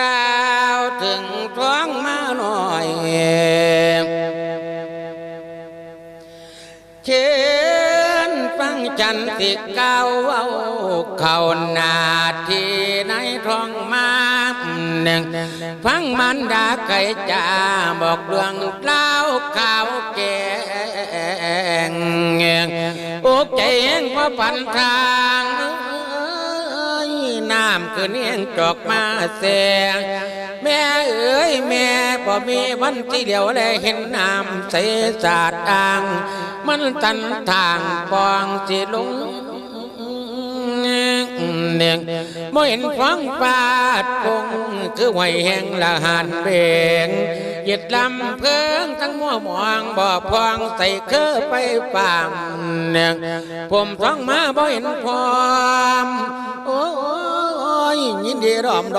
ก้าวถึงท้องมาหน่อยเชิญฟังจันติเก้าเอาเข้านาทีในท้องมาหนึ่งฟังมันดาไก่จ่าบอกดวงเล่าข่าวแกงอกใจเองพราะปันทาง น้ำคือเนียงจอกมาแสงแม่เอ้ยแม่บ่มีวันที่เดียวแลเห็นน้ำใสสาดอ่าง มันตันทางปองสิลงเนียงบ่เห็นฟังฟาดพงคือไหวแห่งละหันเบงหยิดลำเพิงทั้งมัวมองบ่พองใส่เคอไปฟางเนียงผมท้องมาบ่เห็นพอ มโ